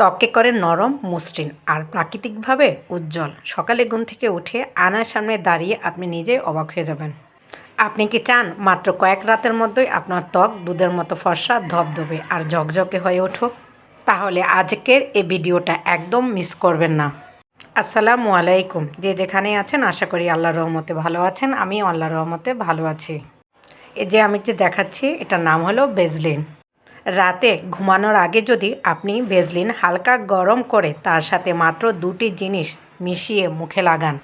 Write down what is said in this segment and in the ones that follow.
ত্বকে করে নরম, মসৃণ আর প্রাকৃতিকভাবে উজ্জ্বল। সকালে ঘুম থেকে উঠে আয়নার সামনে দাঁড়িয়ে আপনি নিজে অবাক হয়ে যাবেন। আপনি কি চান মাত্র কয়েক রাতের মধ্যেই আপনার ত্বক দুধের মতো ফর্সা, ধবধবে আর ঝকঝকে হয়ে উঠুক? তাহলে আজকের এই ভিডিওটা একদম মিস করবেন না। আসসালামু আলাইকুম। যে যেখানে আছেন, আশা করি আল্লাহ রহমতে ভালো আছেন। আমি আল্লাহ রহমতে ভালো আছি। এই যে আমি যে দেখাচ্ছি, এটার নাম হলো বেজলিন রাতে ঘুমানোর আগে যদি আপনি ভেজলিন হালকা গরম করে তার সাথে মাত্র দুটি জিনিস মিশিয়ে মুখে লাগান,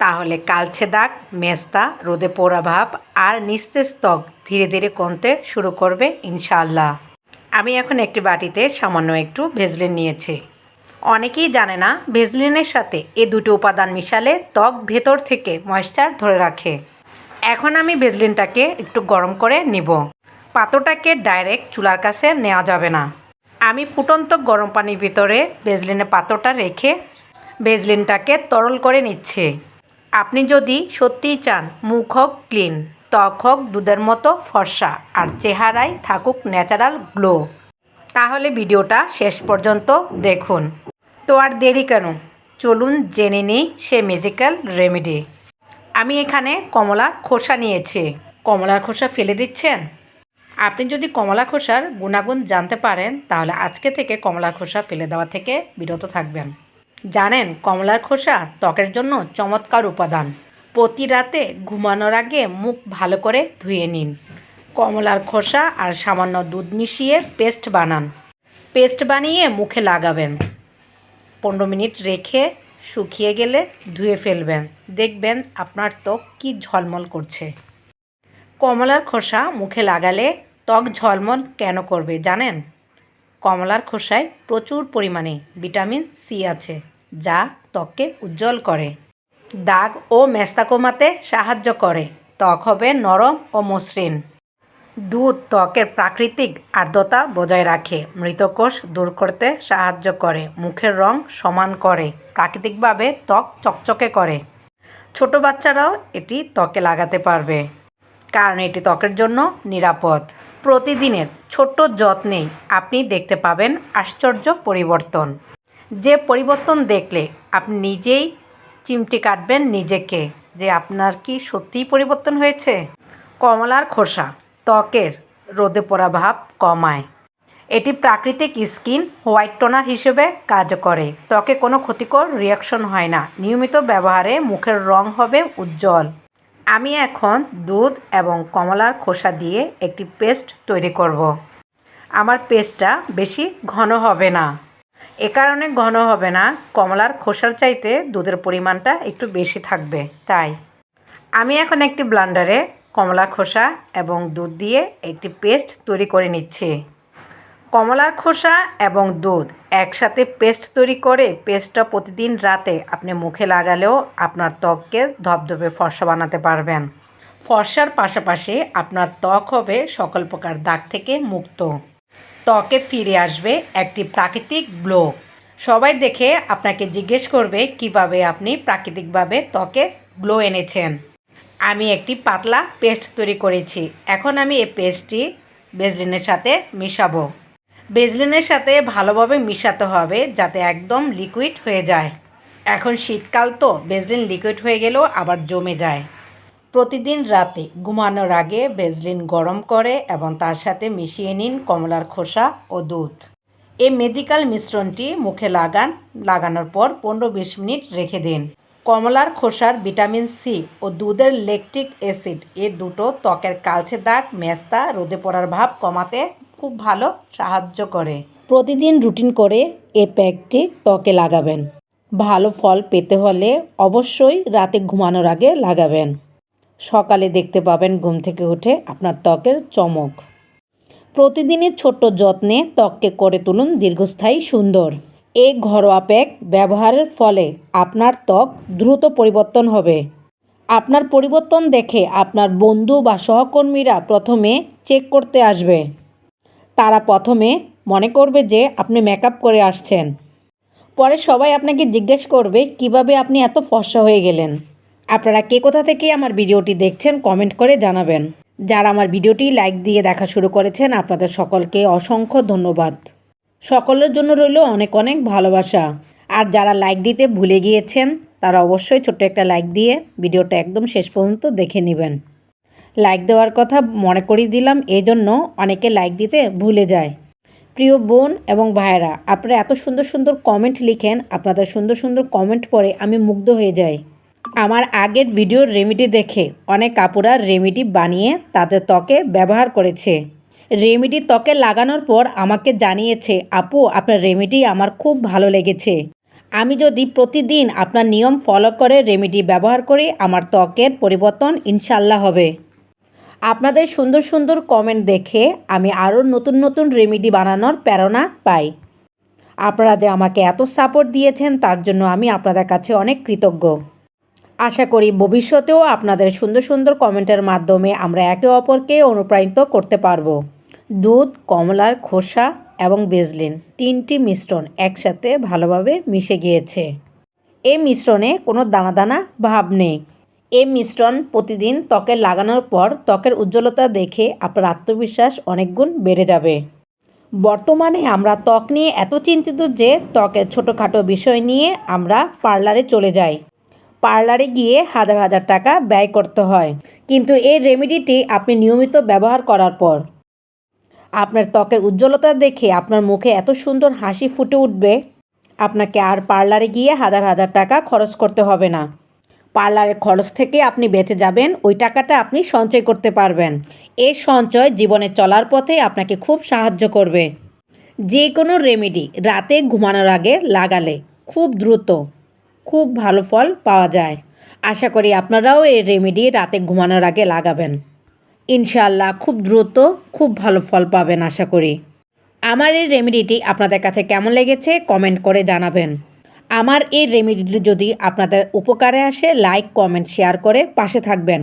তাহলে কালছে দাগ, মেস্তা, রোদে পোড়া ভাব আর নিস্তেজ ত্বক ধীরে ধীরে কমতে শুরু করবে ইনশাআল্লাহ। আমি এখন একটি বাটিতে সামান্য একটু ভেজলিন নিয়েছি। অনেকেই জানে না, ভেজলিনের সাথে এ দুটো উপাদান মিশালে ত্বক ভেতর থেকে ময়েশ্চার ধরে রাখে। এখন আমি ভেজলিনটাকে একটু গরম করে নিব। পাত্রটাকে ডাইরেক্ট চুলার কাছে নেওয়া যাবে না। আমি ফুটন্ত গরম পানির ভিতরে বেজলিনের পাত্রটা রেখে বেজলিনটাকে তরল করে নিচ্ছি। আপনি যদি সত্যিই চান মুখ হোক ক্লিন, ত্বক হোক দুধের মতো ফর্সা আর চেহারায় থাকুক ন্যাচারাল গ্লো তাহলে ভিডিওটা শেষ পর্যন্ত দেখুন। তো আর দেরি কেন? চলুন জেনে নিই সে ম্যাজিক্যাল রেমেডি আমি এখানে কমলা খোসা নিয়েছি। কমলার খোসা ফেলে দিচ্ছেন? আপনি যদি কমলা খোসার গুণাগুণ জানতে পারেন, তাহলে আজকে থেকে কমলার খোসা ফেলে দেওয়া থেকে বিরত থাকবেন। জানেন, কমলার খোসা ত্বকের জন্য চমৎকার উপাদান। প্রতি রাতে ঘুমানোর আগে মুখ ভালো করে ধুয়ে নিন। কমলার খোসা আর সামান্য দুধ মিশিয়ে পেস্ট বানান। পেস্ট বানিয়ে মুখে লাগাবেন। পনেরো মিনিট রেখে শুকিয়ে গেলে ধুয়ে ফেলবেন। দেখবেন আপনার ত্বক কি ঝলমল করছে। কমলার খোসা মুখে লাগালে ত্বক ঝলমল কেন করবে জানেন? কমলার খোসায় প্রচুর পরিমাণে ভিটামিন সি আছে, যা ত্বককে উজ্জ্বল করে। দাগ ও মেস্তা কমাতে সাহায্য করে। ত্বক হবে নরম ও মসৃণ। দুধ ত্বকের প্রাকৃতিক আর্দ্রতা বজায় রাখে। মৃতকোষ দূর করতে সাহায্য করে। মুখের রং সমান করে। প্রাকৃতিকভাবে ত্বক চকচকে করে। ছোট বাচ্চারাও এটি ত্বকে লাগাতে পারবে। কারণ এটি ত্বকের জন্য নিরাপদ। প্রতিদিনের ছোট্ট যত্নেই আপনি দেখতে পাবেন আশ্চর্য পরিবর্তন। যে পরিবর্তন দেখলে আপনি নিজেই চিমটি কাটবেন নিজেকে, যে আপনার কি সত্যিই পরিবর্তন হয়েছে? কমলার খোসা ত্বকের রোদে পড়া ভাব কমায়। এটি প্রাকৃতিক স্কিন হোয়াইট টোনার হিসেবে কাজ করে। ত্বকে কোনো ক্ষতিকর রিয়াকশন হয় না। নিয়মিত ব্যবহারে মুখের রং হবে উজ্জ্বল। আমি এখন দুধ এবং কমলার খোসা দিয়ে একটি পেস্ট তৈরি করব। আমার পেস্টটা বেশি ঘন হবে না। এ কারণে ঘন হবে না। কমলার খোসার চাইতে দুধের পরিমাণটা একটু বেশি থাকবে, তাই। আমি এখন একটি ব্লান্ডারে কমলা খোসা এবং দুধ দিয়ে একটি পেস্ট তৈরি করে নিচ্ছি। কমলার খোসা এবং দুধ একসাথে পেস্ট তৈরি করে পেস্টটা প্রতিদিন রাতে আপনি মুখে লাগালেও আপনার ত্বককে ধবধবে ফর্সা বানাতে পারবেন। ফর্সার পাশাপাশি আপনার ত্বক হবে সকল প্রকার দাগ থেকে মুক্ত। ত্বকে ফিরে আসবে একটি প্রাকৃতিক গ্লো। সবাই দেখে আপনাকে জিজ্ঞেস করবে কীভাবে আপনি প্রাকৃতিকভাবে ত্বকে গ্লো এনেছেন। আমি একটি পাতলা পেস্ট তৈরি করেছি। এখন আমি এই পেস্টটি বেজলিনের সাথে মিশাবো। বেজলিনের সাথে ভালোভাবে মিশাতে হবে যাতে একদম লিকুইড হয়ে যায়। এখন শীতকাল তো, বেজলিন লিকুইড হয়ে গেলেও আবার জমে যায়। প্রতিদিন রাতে ঘুমানোর আগে বেজলিন গরম করে এবং তার সাথে মিশিয়ে নিন কমলার খোসা ও দুধ। এই ম্যাজিক্যাল মিশ্রণটি মুখে লাগান, লাগানোর পর পনেরো বিশ মিনিট রেখে দিন। কমলার খোসার ভিটামিন সি ও দুধের লেকটিক অ্যাসিড এ দুটো ত্বকের কালচে দাগ, মেস্তা, রোদে পড়ার ভাব কমাতে খুব ভালো সাহায্য করে। প্রতিদিন রুটিন করে এ প্যাকটি ত্বকে লাগাবেন। ভালো ফল পেতে হলে অবশ্যই রাতে ঘুমানোর আগে লাগাবেন। সকালে দেখতে পাবেন ঘুম থেকে উঠে আপনার ত্বকের চমক। প্রতিদিনের ছোট্ট যত্নে ত্বককে করে তুলুন দীর্ঘস্থায়ী সুন্দর। এই ঘরোয়া প্যাক ব্যবহারের ফলে আপনার ত্বক দ্রুত পরিবর্তন হবে। আপনার পরিবর্তন দেখে আপনার বন্ধু বা সহকর্মীরা প্রথমে চেক করতে আসবে। তারা প্রথমে মনে করবে যে আপনি মেকআপ করে আসছেন। পরে সবাই আপনাকে জিজ্ঞেস করবে, কীভাবে আপনি এত ফর্সা হয়ে গেলেন? আপনারা কে কোথা থেকে আমার ভিডিওটি দেখছেন কমেন্ট করে জানাবেন। যারা আমার ভিডিওটি লাইক দিয়ে দেখা শুরু করেছেন, আপনাদের সকলকে অসংখ্য ধন্যবাদ। সকলের জন্য রইল অনেক অনেক ভালোবাসা। আর যারা লাইক দিতে ভুলে গিয়েছেন, তারা অবশ্যই ছোট্ট একটা লাইক দিয়ে ভিডিওটা একদম শেষ পর্যন্ত দেখে নেবেন। লাইক দেওয়ার কথা মনে করিয়ে দিলাম এই জন্য অনেকে লাইক দিতে ভুলে যায়। প্রিয় বোন এবং ভাইয়েরা, আপনারা এত সুন্দর সুন্দর কমেন্ট লিখেন, আপনাদের সুন্দর সুন্দর কমেন্ট পড়ে আমি মুগ্ধ হয়ে যাই। আমার আগের ভিডিওর রেমিডি দেখে অনেক কাপুরা রেমিডি বানিয়ে তাদের ত্বকে ব্যবহার করেছে। রেমিডি ত্বকে লাগানোর পর আমাকে জানিয়েছে, আপু, আপনার রেমিডি আমার খুব ভালো লেগেছে। আমি যদি প্রতিদিন আপনার নিয়ম ফলো করে রেমিডি ব্যবহার করি, আমার ত্বকের পরিবর্তন ইনশাল্লাহ হবে। আপনাদের সুন্দর সুন্দর কমেন্ট দেখে আমি আরও নতুন নতুন রেমেডি বানানোর প্রেরণা পাই। আপনারা যে আমাকে এত সাপোর্ট দিয়েছেন, তার জন্য আমি আপনাদের কাছে অনেক কৃতজ্ঞ। আশা করি ভবিষ্যতেও আপনাদের সুন্দর সুন্দর কমেন্টের মাধ্যমে আমরা একে অপরকে অনুপ্রাণিত করতে পারব। দুধ, কমলার খোসা এবং বেজলিন তিনটি মিশ্রণ একসাথে ভালোভাবে মিশে গিয়েছে। এই মিশ্রণে কোনো দানা দানা ভাব নেই। এই মিশ্রণ প্রতিদিন ত্বকে লাগানোর পর ত্বকের উজ্জ্বলতা দেখে আপনার আত্মবিশ্বাস অনেক গুণ বেড়ে যাবে। বর্তমানে আমরা ত্বক নিয়ে এত চিন্তিত যে ত্বকের ছোটোখাটো বিষয় নিয়ে আমরা পার্লারে চলে যাই। পার্লারে গিয়ে হাজার হাজার টাকা ব্যয় করতে হয়। কিন্তু এই রেমেডিটি আপনি নিয়মিত ব্যবহার করার পর। আপনার ত্বকের উজ্জ্বলতা দেখে আপনার মুখে এত সুন্দর হাসি ফুটে উঠবে। আপনাকে আর পার্লারে গিয়ে হাজার হাজার টাকা খরচ করতে হবে না। পার্লারের খরচ থেকে আপনি বেঁচে যাবেন, ওই টাকাটা আপনি সঞ্চয় করতে পারবেন। এই সঞ্চয় জীবনে চলার পথে আপনাকে খুব সাহায্য করবে। যে কোনো রেমেডি রাতে ঘুমানোর আগে লাগালে খুব দ্রুত খুব ভালো ফল পাওয়া যায়। আশা করি আপনারাও এই রেমেডি রাতে ঘুমানোর আগে লাগাবেন। ইনশাল্লাহ খুব দ্রুত খুব ভালো ফল পাবেন, আশা করি। আমার এই রেমেডিটি আপনাদের কাছে কেমন লেগেছে কমেন্ট করে জানাবেন। আমার এই রেমেডিটি যদি আপনাদের উপকারে আসে লাইক কমেন্ট শেয়ার করে পাশে থাকবেন।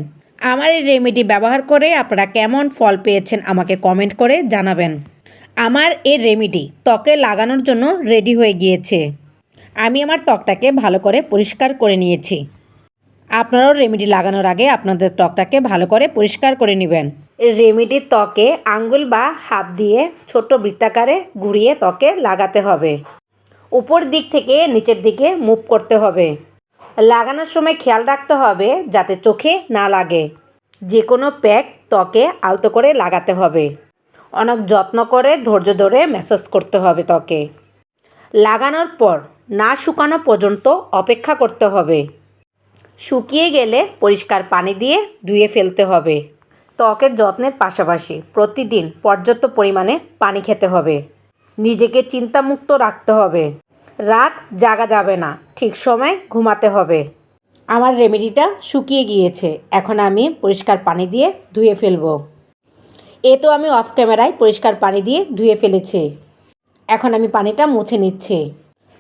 আমার এই রেমেডি ব্যবহার করে আপনারা কেমন ফল পেয়েছেন আমাকে কমেন্ট করে জানাবেন। আমার এই রেমেডি ত্বকে লাগানোর জন্য রেডি হয়ে গিয়েছে। আমি আমার ত্বকটাকে ভালো করে পরিষ্কার করে নিয়েছি। আপনারাও রেমেডি লাগানোর আগে আপনাদের ত্বকটাকে ভালো করে পরিষ্কার করে নেবেন। রেমেডির ত্বকে আঙ্গুল বা হাত দিয়ে ছোট বৃত্তাকারে ঘুরিয়ে ত্বকে লাগাতে হবে। উপর দিক থেকে নিচের দিকে মুভ করতে হবে। লাগানোর সময় খেয়াল রাখতে হবে যাতে চোখে না লাগে। যে কোনো প্যাক ত্বকে আলতো করে লাগাতে হবে। অনেক যত্ন করে ধৈর্য ধরে ম্যাসাজ করতে হবে ত্বকে। লাগানোর পর না শুকানো পর্যন্ত অপেক্ষা করতে হবে। শুকিয়ে গেলে পরিষ্কার পানি দিয়ে ধুয়ে ফেলতে হবে। ত্বকের যত্নের পাশাপাশি প্রতিদিন পর্যাপ্ত পরিমাণে পানি খেতে হবে। নিজেকে চিন্তামুক্ত রাখতে হবে। রাত জাগা যাবে না, ঠিক সময় ঘুমাতে হবে। আমার রেমেডিটা শুকিয়ে গিয়েছে, এখন আমি পরিষ্কার পানি দিয়ে ধুয়ে ফেলব। এ তো আমি অফ ক্যামেরায় পরিষ্কার পানি দিয়ে ধুয়ে ফেলেছি। এখন আমি পানিটা মুছে নিচ্ছি।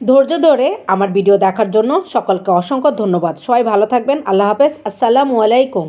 ধৈর্য ধরে আমার ভিডিও দেখার জন্য সকলকে অসংখ্য ধন্যবাদ। সবাই ভালো থাকবেন, আল্লাহ হাফেজ, আসসালামু আলাইকুম।